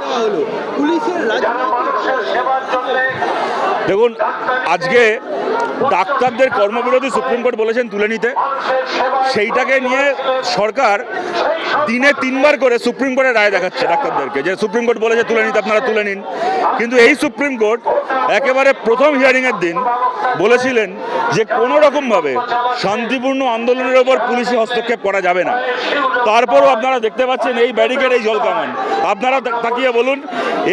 করে হলো পুলিশের দেখুন আজকে ডাক্তারদের কর্মবিরতি সুপ্রিম কোর্ট বলেছেন তুলে নিতে। সেইটাকে নিয়ে সরকার দিনে তিনবার করে সুপ্রিম কোর্টে রায় দেখাচ্ছে ডাক্তারদেরকে। যে সুপ্রিম কোর্ট বলেছে তুলে নিতে, আপনারা তুলে নিন। কিন্তু এই সুপ্রিম কোর্ট একেবারে প্রথম হিয়ারিংয়ের দিন বলেছিলেন যে কোনো রকমভাবে শান্তিপূর্ণ আন্দোলনের ওপর পুলিশি হস্তক্ষেপ করা যাবে না। তারপরও আপনারা দেখতে পাচ্ছেন এই ব্যারিকেড, এই জলকামান। আপনারা তাকিয়ে বলুন,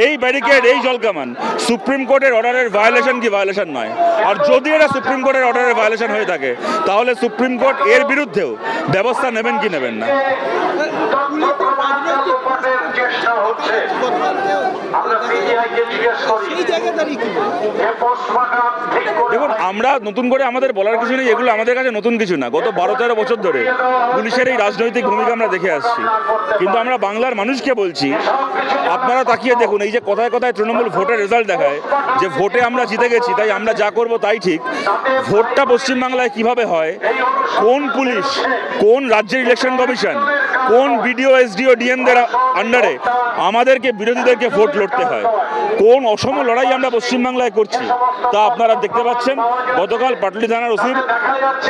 এই ব্যারিকেড, এই জলকামান সুপ্রিম কোর্টের অর্ডারের ভায়োলেশন কি ভায়োলেশন নয়? আর যদি এটা সুপ্রিম কোর্টের অর্ডারের ভায়োলেশন হয়ে থাকে, তাহলে সুপ্রিম কোর্ট এর বিরুদ্ধেও ব্যবস্থা নেবেন কি নেবেন না পুলিশের রাজনৈতিক চেষ্টা হচ্ছে গতকালকেও আমরা সিবিআইকে জিজ্ঞেস করি সেই জায়গা দাঁড়িয়ে কি বলব? যে পোস্টমর্টম ঠিক করে দেখুন আমরা নতুন করে আমাদের বলার কিছু নেই এগুলো আমাদের কাছে নতুন কিছু না। গত বারো তেরো বছর ধরে পুলিশের এই রাজনৈতিক ভূমিকা আমরা দেখে আসছি। কিন্তু আমরা বাংলার মানুষকে বলছি আপনারা তাকিয়ে দেখুন এই যে কথায় কথায় তৃণমূল ভোটের রেজাল্ট দেখায় যে ভোটে আমরা জিতে গেছি তাই আমরা যা করব তাই ঠিক। ভোটটা পশ্চিমবাংলায় কীভাবে হয়? কোন পুলিশ কোন রাজ্যের ইলেকশন কমিশন কোন বিডিও এসডিও ডিএমদের আন্ডারে আমাদেরকে বিরোধীদেরকে ভোট লড়তে হয়? কোন অসম লড়াই আমরা পশ্চিমবাংলায় করছি? তা আপনারা দেখতে পাচ্ছেন। গতকাল পাটলি থানার ওসির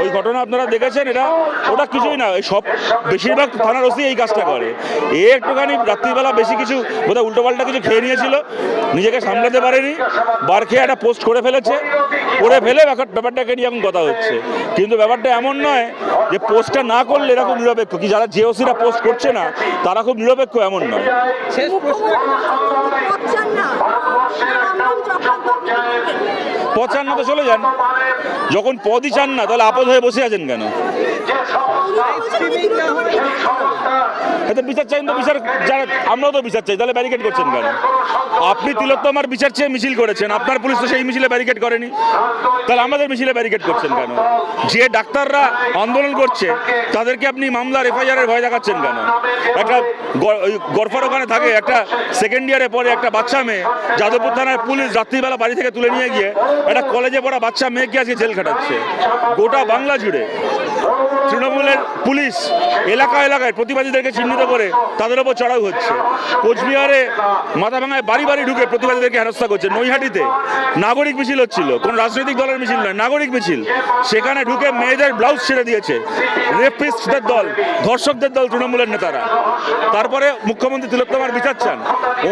ওই ঘটনা আপনারা দেখেছেন? এটা ওটা কিছুই না এই সব বেশিরভাগ থানার ওসি এই কাজটা করে। এ একটুখানি রাত্রিবেলা বেশি কিছু বোধহয় উল্টোপাল্টা কিছু খেয়ে নিয়েছিল। নিজেকে সামলাতে পারেনি। বার খেয়ে একটা পোস্ট করে ফেলেছে। করে ফেলে ব্যাপার- ব্যাপারটাকে নিয়ে এখন কথা হচ্ছে। কিন্তু ব্যাপারটা এমন নয় যে পোস্টটা না করলে এরকম নিরপেক্ষ। কি যারা যে ওসিরা পোস্ট করছে না তারা খুব নিরপেক্ষ এমন নয় শেষ প্রশ্ন পাচ্ছেন না আমরাও যখন পদ চান না তো চলে যান। যখন পদই চান না, তাহলে আপদ হয়ে বসে আছেন কেন? সংস্থা এতে বিচার চাই তো, বিচার যারা, আমরাও তো বিচার চাই, তাহলে ব্যারিকেড করছেন কেন? আপনি তিলোত্তমার বিচার চেয়ে মিছিল করেছেন, আপনার পুলিশ তো সেই মিছিলে ব্যারিকেড করেনি। তাহলে আমাদের মিছিলে ব্যারিকেড করছেন কেন? যে ডাক্তাররা আন্দোলন করছে, তাদেরকে আপনি মামলার এফআইআর এর ভয় দেখাচ্ছেন কেন? একটা গরফার ওখানে থাকে, একটা সেকেন্ড ইয়ারে পরে একটা বাচ্চা মেয়ে, যাদবপুর থানার পুলিশ রাত্রিবেলা বাড়ি থেকে তুলে নিয়ে গিয়ে একটা কলেজে পড়া বাচ্চা মেয়েকে আজকে জেল খাটাচ্ছে। গোটা বাংলা জুড়ে তৃণমূলের পুলিশ এলাকা এলাকায় প্রতিবাদীদেরকে চিহ্নিত করে তাদের ওপর চড়াও হচ্ছে। কোচবিহারে মাথাভাঙায় বাড়ি বাড়ি ঢুকে প্রতিবাদীদেরকে হেনস্থা করছে। নৈহাটিতে নাগরিক মিছিল হচ্ছিল। কোনো রাজনৈতিক দলের মিছিল নয়, নাগরিক মিছিল। সেখানে ঢুকে মেয়েদের ব্লাউজ ছেড়ে দিয়েছে। রেপিস্টদের দল, ধর্ষকদের দল, তৃণমূলের নেতারা। তারপরে মুখ্যমন্ত্রী তিলোত্তমার বিচার চান।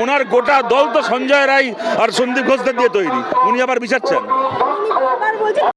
ওনার গোটা দল তো সঞ্জয় রায় আর সন্দীপ ঘোষদের দিয়ে তৈরি। উনি আবার বিচার চান।